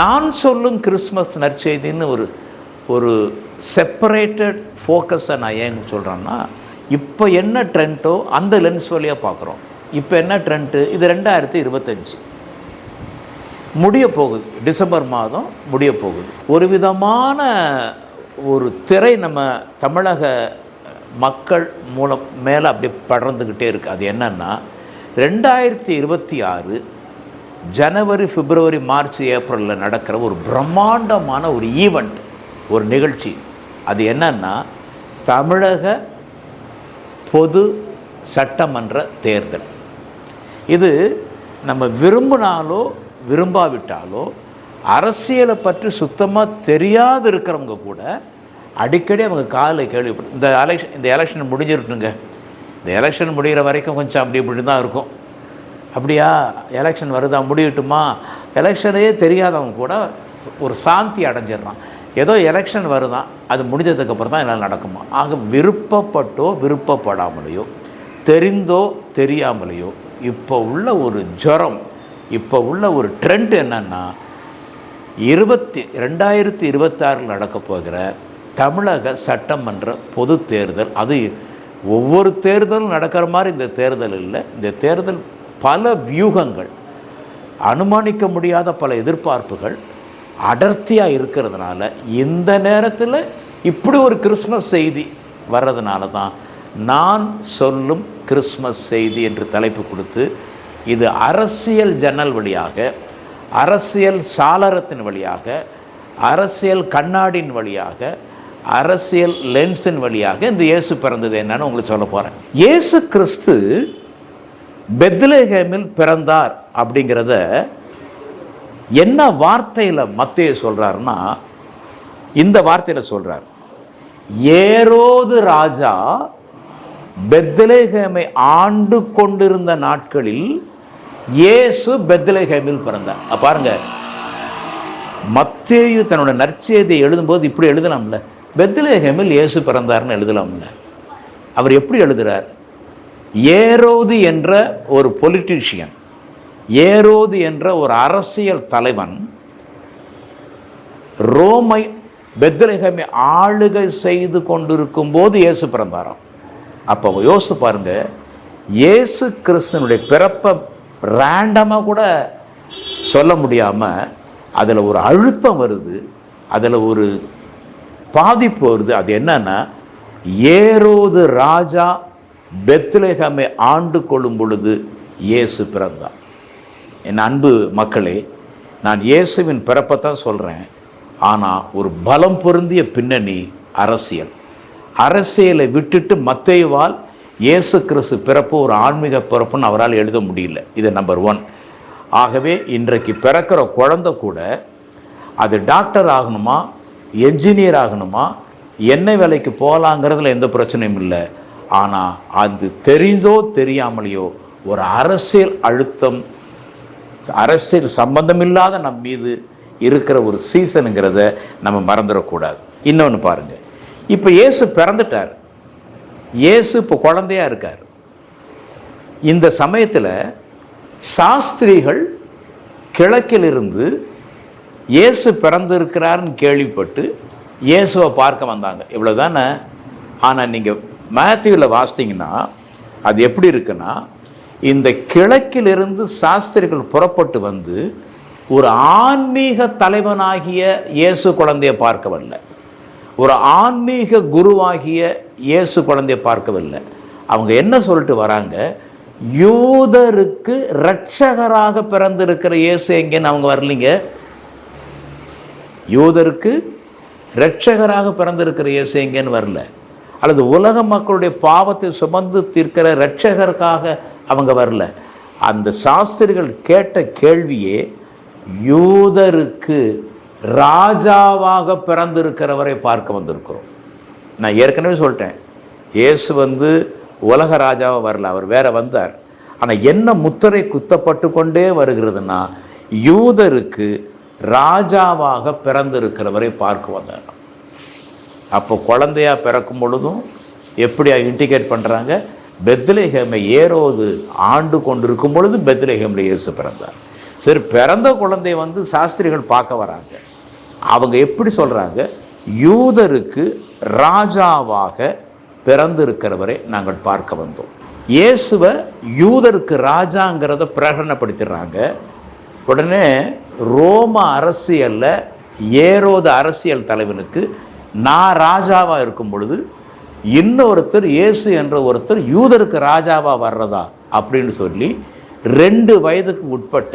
நான் சொல்லும் கிறிஸ்மஸ் நற்செய்தின்னு ஒரு ஒரு செப்பரேட்டட் ஃபோக்கஸை நான் ஏன் சொல்கிறேன்னா இப்போ என்ன ட்ரெண்ட்டோ அந்த லென்ஸ் வழியாக பார்க்குறோம் இப்போ என்ன ட்ரெண்ட்டு இது ரெண்டாயிரத்தி இருபத்தஞ்சி. முடிய போகுது. டிசம்பர் மாதம் முடிய போகுது. ஒரு விதமான ஒரு திரை நம்ம தமிழக மக்கள் மூலம் மேலே அப்படியே படர்ந்துக்கிட்டே இருக்குது அது என்னன்னா ரெண்டாயிரத்தி இருபத்தி ஆறு ஜனவரி பிப்ரவரி மார்ச் ஏப்ரலில் நடக்கிற ஒரு பிரம்மாண்டமான ஒரு ஈவெண்ட் ஒரு நிகழ்ச்சி. அது என்னன்னா தமிழக பொது சட்டமன்ற தேர்தல். இது நம்ம விரும்பினாலோ விரும்பாவிட்டாலோ அரசியலை பற்றி சுத்தமாக தெரியாது இருக்கிறவங்க கூட அடிக்கடி அவங்க காலில் கேள்விப்படும் இந்த எலெக்ஷன் இந்த எலெக்ஷன் முடிஞ்சிருட்டுங்க. இந்த எலெக்ஷன் முடிகிற வரைக்கும் கொஞ்சம் அப்படி இப்படி தான் இருக்கும். அப்படியா? எலெக்ஷன் வருதா? முடியட்டுமா? எலெக்ஷனே தெரியாதவங்க கூட ஒரு சாந்தி அடைஞ்சிடுறான். ஏதோ எலெக்ஷன் வருதான் அது முடிஞ்சதுக்கப்புறம் தான் எல்லாம் நடக்குமா ஆக விருப்பப்பட்டோ விருப்பப்படாமலையோ தெரிந்தோ தெரியாமலையோ இப்போ உள்ள ஒரு ஜுரம் இப்போ உள்ள ஒரு ட்ரெண்ட் என்னென்னா இருபத்தி ரெண்டாயிரத்தி இருபத்தாறில் நடக்க போகிற தமிழக சட்டமன்ற பொது தேர்தல் அது ஒவ்வொரு தேர்தலும் நடக்கிற மாதிரி இந்த தேர்தல் இல்லை. இந்த தேர்தல் பல வியூகங்கள் அனுமானிக்க முடியாத பல எதிர்பார்ப்புகள் அடர்த்தியாக இருக்கிறதுனால இந்த நேரத்தில் இப்படி ஒரு கிறிஸ்மஸ் செய்தி வர்றதுனால தான் நான் சொல்லும் கிறிஸ்மஸ் செய்தி என்று தலைப்பு கொடுத்து இது அரசியல் ஜன்னல் வழியாக அரசியல் சாளரத்தின் வழியாக அரசியல் கண்ணாடியின் வழியாக அரசியல் லென்ஸின் வழியாக இந்த இயேசு பிறந்தது என்னன்னு உங்களுக்கு சொல்ல போகிறேன் இயேசு கிறிஸ்து பெத்லேஹேமில் பிறந்தார் அப்படிங்கிறத என்ன வார்த்தையில் மத்திய சொல்கிறாருன்னா இந்த வார்த்தையில் சொல்கிறார் ஏரோது ராஜா பெத்லேஹேமை ஆண்டு கொண்டிருந்த நாட்களில் இயேசு பெத்லேஹேமில் பிறந்தார். பாருங்க. மத்தேயு தன்னோட நற்செய்தியை எழுதும்போது இப்படி எழுதலாம்ல. பெத்லேஹேமில் இயேசு பிறந்தார்னு எழுதலாம்ல. அவர் எப்படி எழுதுறார்? ஏரோது என்ற ஒரு பொலிட்டீஷியன் ஏரோது என்ற ஒரு அரசியல் தலைவன் ரோமை பெத்லகமை ஆளுகை செய்து கொண்டிருக்கும் போது இயேசு பிறந்தாராம். அப்போ யோசித்து பாருங்க இயேசு கிறிஸ்தனுடைய பிறப்பை ரேண்டமாக கூட சொல்ல முடியாமல் அதில் ஒரு அழுத்தம் வருது அதில் ஒரு பாதிப்பு வருது. அது என்னன்னா ஏரோது ராஜா பெத்லேகமை ஆண்டு கொள்ளும் பொழுது இயேசு பிறந்தார். என் அன்பு மக்களே நான் இயேசுவின் பிறப்பை தான் சொல்கிறேன் ஆனால் ஒரு பலம் பொருந்திய பின்னணி அரசியல். அரசியலை விட்டுட்டு மத்தேயுவால் இயேசு கிறிஸ்து பிறப்பு ஒரு ஆன்மீக பிறப்புன்னு அவரால் எழுத முடியல. இது நம்பர் ஒன் ஆகவே இன்றைக்கு பிறக்கிற குழந்தை கூட அது டாக்டர் ஆகணுமா என்ஜினியர் ஆகணுமா என்ன வேலைக்கு போகலாங்கிறதுல எந்த பிரச்சனையும் இல்லை. ஆனால் அது தெரிந்தோ தெரியாமலையோ ஒரு அரசியல் அழுத்தம் அரசியல் சம்பந்தமில்லாத நம் மீது இருக்கிற ஒரு சீசனுங்கிறத நம்ம மறந்துடக்கூடாது. இன்னொன்று பாருங்கள் இப்போ இயேசு பிறந்துட்டார். இயேசு இப்போ குழந்தையா இருக்கார். இந்த சமயத்தில் சாஸ்திரிகள் கிழக்கிலிருந்து இயேசு பிறந்திருக்கிறார்னு கேள்விப்பட்டு இயேசுவை பார்க்க வந்தாங்க. இவ்வளோ தானே ஆனால் நீங்கள் மேத்யூவில் வாசித்தீங்கன்னா அது எப்படி இருக்குன்னா இந்த கிழக்கிலிருந்து சாஸ்திரிகள் புறப்பட்டு வந்து ஒரு ஆன்மீக தலைவனாகிய இயேசு குழந்தையை பார்க்கவில்லை. ஒரு ஆன்மீக குருவாகிய இயேசு குழந்தையை பார்க்கவில்லை. அவங்க என்ன சொல்லிட்டு வராங்க? யூதருக்கு இரட்சகராக பிறந்திருக்கிற இயேசு எங்கேன்னு அவங்க வரலீங்க? யூதருக்கு இரட்சகராக பிறந்திருக்கிற இயேசு எங்கேன்னு வரல. அல்லது உலக மக்களுடைய பாவத்தை சுமந்து தீர்க்கிற ரட்சகருக்காக அவங்க வரல. அந்த சாஸ்திரிகள் கேட்ட கேள்வியே யூதருக்கு ராஜாவாக பிறந்திருக்கிறவரை பார்க்க வந்திருக்கிறோம். நான் ஏற்கனவே சொல்லிட்டேன் இயேசு வந்து உலக ராஜாவாக வரல அவர் வேற வந்தார். ஆனால் என்ன முத்திரை குத்தப்பட்டு கொண்டே வருகிறதுனா யூதருக்கு ராஜாவாக பிறந்திருக்கிறவரை பார்க்க வந்தார் அப்போ குழந்தையா பிறக்கும் பொழுதும் எப்படி இண்டிகேட் பண்ணுறாங்க பெத்லேஹேமை ஏறோது ஆண்டு கொண்டிருக்கும் பொழுது பெத்லேஹேமில் இயேசு பிறந்தார். சரி பிறந்த குழந்தை வந்து சாஸ்திரிகள் பார்க்க வராங்க. அவங்க எப்படி சொல்கிறாங்க யூதருக்கு ராஜாவாக பிறந்திருக்கிறவரை நாங்கள் பார்க்க வந்தோம். இயேசுவை யூதருக்கு ராஜாங்கிறத பிரகடனப்படுத்திடுறாங்க. உடனே ரோம அரசியலில் ஏரோத அரசியல் தலைவனுக்கு நான் ராஜாவாக இருக்கும் பொழுது இன்னொருத்தர் இயேசு என்ற ஒருத்தர் யூதருக்கு ராஜாவாக வர்றதா அப்படின்னு சொல்லி ரெண்டு வயதுக்கு உட்பட்ட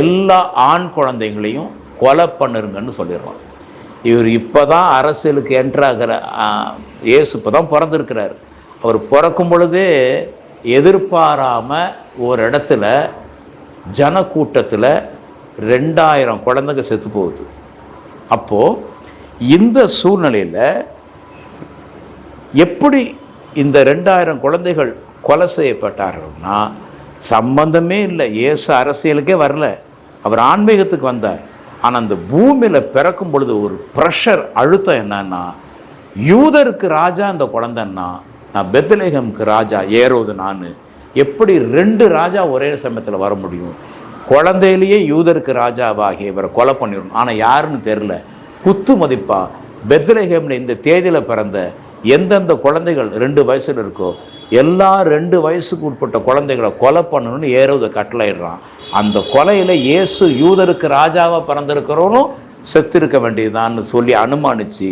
எல்லா ஆண் குழந்தைங்களையும் கொலை பண்ணுருங்கன்னு சொல்லிடுறோம். இவர் இப்போ தான் அரசியலுக்கு என்ட்ராகிற இயேசு இப்போ தான் பிறந்திருக்கிறார். அவர் பிறக்கும் பொழுதே எதிர்பாராமல் ஒரு இடத்துல ஜனக்கூட்டத்தில் ரெண்டாயிரம் குழந்தைங்க செத்து போகுது. அப்போது இந்த சூழ்நிலையில் எப்படி இந்த ரெண்டாயிரம் குழந்தைகள் கொலை செய்யப்பட்டார்கள்னா சம்பந்தமே இல்லை. இயேசு அரசியலுக்கே வரல. அவர் ஆன்மீகத்துக்கு வந்தார். ஆனால் அந்த பூமியில் பிறக்கும் பொழுது ஒரு ப்ரெஷர் அழுத்தம் என்னன்னா யூதருக்கு ராஜா அந்த குழந்தைன்னா நான் பெத்தலேகம்க்கு ராஜா ஏறோது நான். எப்படி ரெண்டு ராஜா ஒரே சமயத்தில் வர முடியும்? குழந்தையிலேயே யூதருக்கு ராஜாவாகி இவரை கொலை பண்ணிடணும். ஆனால் யாருன்னு தெரில குத்து மதிப்பாக பெத்லேஹேம்ல இந்த தேதியில் பிறந்த எந்தெந்த குழந்தைகள் ரெண்டு வயசில் இருக்கோ எல்லா ரெண்டு வயசுக்கு உட்பட்ட குழந்தைகளை கொலை பண்ணணும்னு ஏறுவதை கட்டளையிடுறான். அந்த கொலையில் இயேசு யூதருக்கு ராஜாவாக பிறந்திருக்கிறவனும் செத்திருக்க வேண்டியதான்னு சொல்லி அனுமானித்து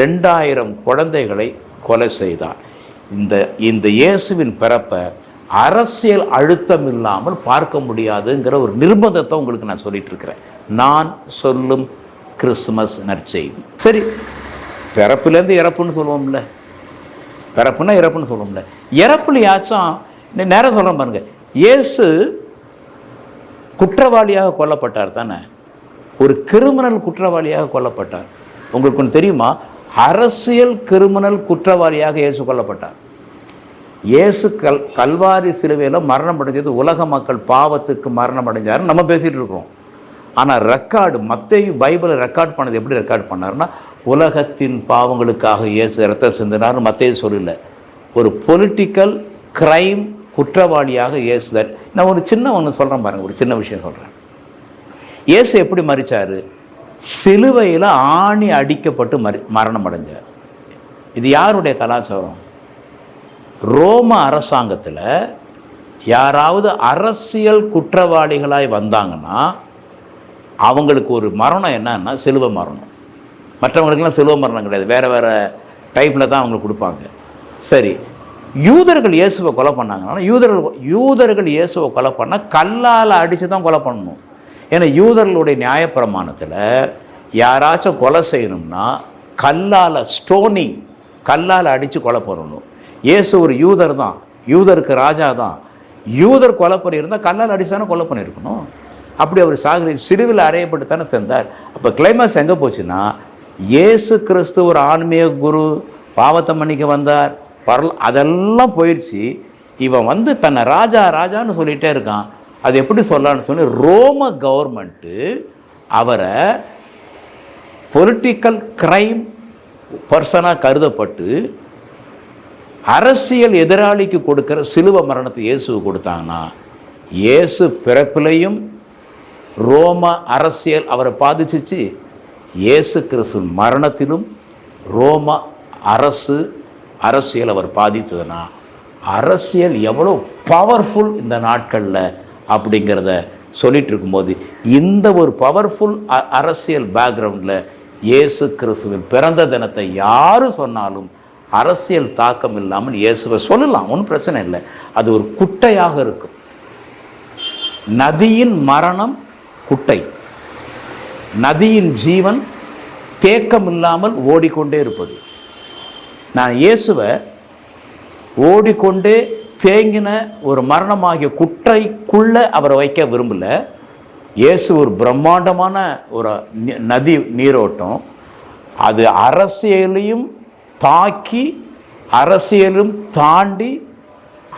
ரெண்டாயிரம் குழந்தைகளை கொலை செய்தான். இந்த இந்த இயேசுவின் பிறப்பை அரசியல் அழுத்தம் இல்லாமல் பார்க்க முடியாதுங்கிற ஒரு நிர்பந்தத்தை உங்களுக்கு நான் சொல்லிகிட்டு இருக்கிறேன். நான் சொல்லும் கிறிஸ்துமஸ் நற்செய்தி. சரி. பிறப்புலேருந்து இறப்புன்னு சொல்லுவோம்ல. பிறப்புனா இறப்புன்னு சொல்லுவோம்ல. இறப்புலையாச்சும் நேரம் சொல்கிறேன் பாருங்க. இயேசு குற்றவாளியாக கொல்லப்பட்டார் தானே? ஒரு கிரிமினல் குற்றவாளியாக கொல்லப்பட்டார். உங்களுக்கு ஒன்று தெரியுமா? அரசியல் கிரிமினல் குற்றவாளியாக இயேசு கொல்லப்பட்டார். இயேசு கல் கல்வாரி சிலுவையில் மரணம் அடைஞ்சது உலக மக்கள் பாவத்துக்கு மரணம் அடைஞ்சாருன்னு நம்ம பேசிகிட்டு இருக்கிறோம். ஆனால் ரெக்கார்டு மத்தையும் பைபிளை ரெக்கார்ட் பண்ணது எப்படி ரெக்கார்ட் பண்ணாருன்னா உலகத்தின் பாவங்களுக்காக இயேசு ரத்தம் சிந்தினார்னு மத்தையும் சொல்லல. ஒரு பொலிட்டிக்கல் கிரைம் குற்றவாளியாக இயேசுதர் நான் ஒரு சின்ன ஒன்று சொல்கிறேன் பாருங்கள் ஒரு சின்ன விஷயம் சொல்கிறேன் இயேசு எப்படி மறித்தார் சிலுவையில் ஆணி அடிக்கப்பட்டு மறி மரணம் அடைஞ்சார். இது யாருடைய கலாச்சாரம்? ரோம அரசாங்கத்தில் யாராவது அரசியல் குற்றவாளிகளாய் வந்தாங்கன்னா அவங்களுக்கு ஒரு மரணம் என்னன்னா சிலுவை மரணம். மற்றவங்களுக்கெல்லாம் சிலுவை மரணம் கிடையாது. வேறு வேறு டைப்பில் தான் அவங்களுக்கு கொடுப்பாங்க. சரி யூதர்கள் இயேசுவை கொலை பண்ணாங்கன்னா யூதர்கள் யூதர்கள் இயேசுவை கொலை பண்ணால் கல்லால் அடித்து தான் கொலை பண்ணணும். ஏன்னா யூதர்களுடைய நியாயப்பிரமாணத்தில் யாராச்சும் கொலை செய்யணும்னா கல்லால் ஸ்டோனிங் கல்லால் அடித்து கொலை பண்ணணும். இயேசு ஒரு யூதர் தான். யூதருக்கு ராஜா தான். யூதர் கொலை பண்ணியிருந்தால் கல்லால் அடிச்சு தானே கொலை பண்ணியிருக்கணும்? அப்படி அவர் சாகரி சிறுவில் அறையப்பட்டு தானே சென்றார். அப்போ கிளைமேக்ஸ் எங்கே போச்சுன்னா இயேசு கிறிஸ்து ஒரு ஆன்மீக குரு பாவத்தை மன்னிக்க வந்தார் பரல அதெல்லாம் போயிடுச்சு. இவன் வந்து தன்னை ராஜா ராஜான்னு சொல்லிகிட்டே இருக்கான். அது எப்படி சொல்லலாம்னு சொல்லி ரோம கவர்மெண்ட்டு அவரை பொலிட்டிக்கல் கிரைம் பர்சனாக கருதப்பட்டு அரசியல் எதிராளிக்கு கொடுக்குற சிலுவ மரணத்தை இயேசு கொடுத்தாங்கன்னா இயேசு பிறப்பிலையும் ரோம அரசியல் அவரை பாதிச்சிச்சு. இயேசு கிறிஸ்து மரணத்திலும் ரோம அரசு அரசியல் அவர் பாதித்ததுன்னா அரசியல் எவ்வளோ பவர்ஃபுல் இந்த நாட்களில் அப்படிங்கிறத சொல்லிட்டு இருக்கும்போது இந்த ஒரு பவர்ஃபுல் அரசியல் பேக்ரவுண்டில் இயேசு கிறிஸ்துவின் பிறந்த தினத்தை யார் சொன்னாலும் அரசியல் தாக்கம் இல்லாமல் இயேசுவை சொல்லலாம் ஒன்றும் பிரச்சனை இல்லை. அது ஒரு குட்டையாக இருக்கும். நதியின் மரணம் குட்டை. நதியின் ஜீவன் தேக்கம் இல்லாமல் ஓடிக்கொண்டே இருப்பது. நான் இயேசுவை ஓடிக்கொண்டே தேங்கின ஒரு மரணமாகிய குட்டைக்குள்ளே அவரை வைக்க விரும்பல. இயேசு ஒரு பிரம்மாண்டமான ஒரு நதி நீரோட்டம். அது அரசியலையும் தாக்கி அரசியலும் தாண்டி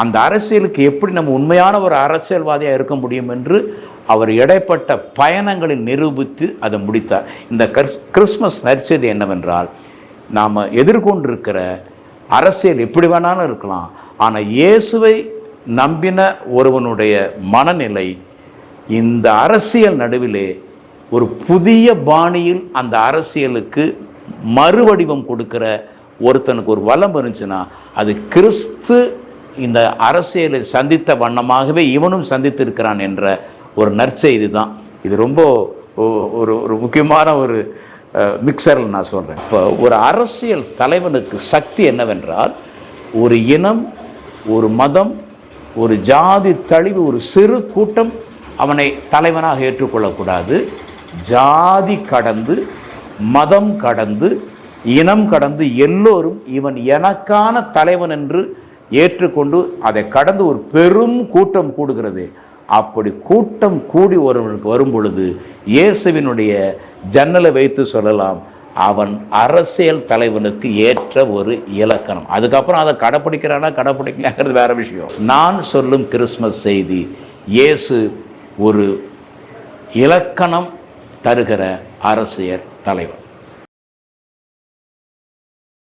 அந்த அரசியலுக்கு எப்படி நம்ம உண்மையான ஒரு அரசியல்வாதியாக இருக்க முடியும் என்று அவர் இடைப்பட்ட பயணங்களை நிரூபித்து அதை முடித்தார். இந்த கிறிஸ் கிறிஸ்மஸ் நற்செய்தி என்னவென்றால் நாம் எதிர்கொண்டிருக்கிற அரசியல் எப்படி வேணாலும் இருக்கலாம் ஆனால் இயேசுவை நம்பின ஒருவனுடைய மனநிலை இந்த அரசியல் நடுவிலே ஒரு புதிய பாணியில் அந்த அரசியலுக்கு மறுவடிவம் கொடுக்கிற ஒருத்தனுக்கு ஒரு வளம் இருந்துச்சுன்னா அது கிறிஸ்து இந்த அரசியலை சந்தித்த வண்ணமாகவே இவனும் சந்தித்திருக்கிறான் என்ற ஒரு நற்செய்தி தான். இது ரொம்ப ஒரு ஒரு முக்கியமான ஒரு மிக்சரில் நான் சொல்கிறேன் இப்போ ஒரு அரசியல் தலைவனுக்கு சக்தி என்னவென்றால் ஒரு இனம் ஒரு மதம் ஒரு ஜாதி தழிவு ஒரு சிறு கூட்டம் அவனை தலைவனாக ஏற்றுக்கொள்ளக்கூடாது. ஜாதி கடந்து மதம் கடந்து இனம் கடந்து எல்லோரும் இவன் எனக்கான தலைவன் என்று ஏற்றுக்கொண்டு அதை கடந்து ஒரு பெரும் கூட்டம் கூடுகிறது. அப்படி கூட்டம் கூடி ஒருவனுக்கு வரும் பொழுது இயேசுவினுடைய ஜன்னலை வைத்து சொல்லலாம் அவன் அரசியல் தலைவனுக்கு ஏற்ற ஒரு இலக்கணம். அதுக்கப்புறம் அதை கடைப்பிடிக்கிறானா கடைப்பிடிக்கலாங்கிறது வேற விஷயம். நான் சொல்லும் கிறிஸ்மஸ் செய்தி இயேசு ஒரு இலக்கணம் தருகிற அரசியல் தலைவன்.